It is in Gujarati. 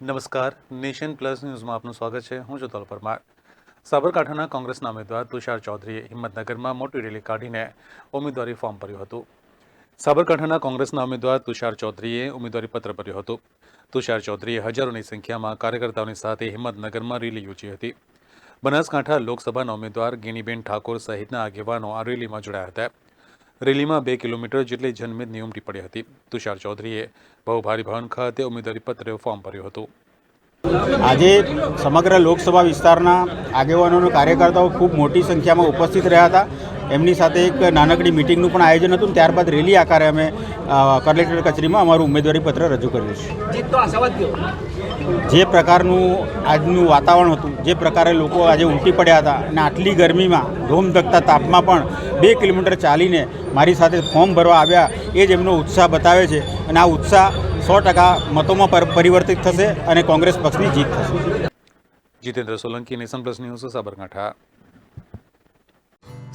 નમસ્કાર. નેશન પ્લસ ન્યૂઝમાં આપનું સ્વાગત છે. હું છું તલ પરમાર સાબરકાંઠાના કોંગ્રેસના ઉમેદવાર તુષાર ચૌધરીએ હિંમતનગરમાં મોટી રેલી કાઢીને ઉમેદવારી ફોર્મ ભર્યું હતું. સાબરકાંઠાના કોંગ્રેસના ઉમેદવાર તુષાર ચૌધરીએ ઉમેદવારી પત્ર ભર્યું હતું. તુષાર ચૌધરીએ હજારોની સંખ્યામાં કાર્યકર્તાઓની સાથે હિંમતનગરમાં રેલી યોજી હતી. બનાસકાંઠા લોકસભાના ઉમેદવાર ગિનીબેન ઠાકોર સહિતના આગેવાનો આ રેલીમાં જોડાયા હતા. રેલીમાં બે કિલોમીટર જેટલી જનમેદની ઉમટી પડી હતી. તુષાર ચૌધરીએ બહુભારી ભવન ખાતે ઉમેદવારી પત્ર ફોર્મ ભર્યું હતું. આજે સમગ્ર લોકસભા વિસ્તારના આગેવાનોના કાર્યકર્તાઓ ખૂબ મોટી સંખ્યામાં ઉપસ્થિત રહ્યા હતા. એમની સાથે એક નાનકડી મિટિંગનું પણ આયોજન હતું ત્યારબાદ રેલી આકારે અમે કલેક્ટર કચેરીમાં અમારું ઉમેદવારી પત્ર રજૂ કર્યું છે. જે પ્રકારનું આજનું વાતાવરણ હતું જે પ્રકારે લોકો આજે ઉમટી પડ્યા હતા અને આટલી ગરમીમાં ધોમધકતા તાપમાં પણ બે કિલોમીટર ચાલીને મારી સાથે ફોર્મ ભરવા આવ્યા એ જ એમનો ઉત્સાહ બતાવે છે અને આ ઉત્સાહ સો ટકા મતોમાં પર- પરિવર્તિત થશે અને કોંગ્રેસ પક્ષની જીત થશે. Jitendra Solanki Nation Plus News Sabarkantha.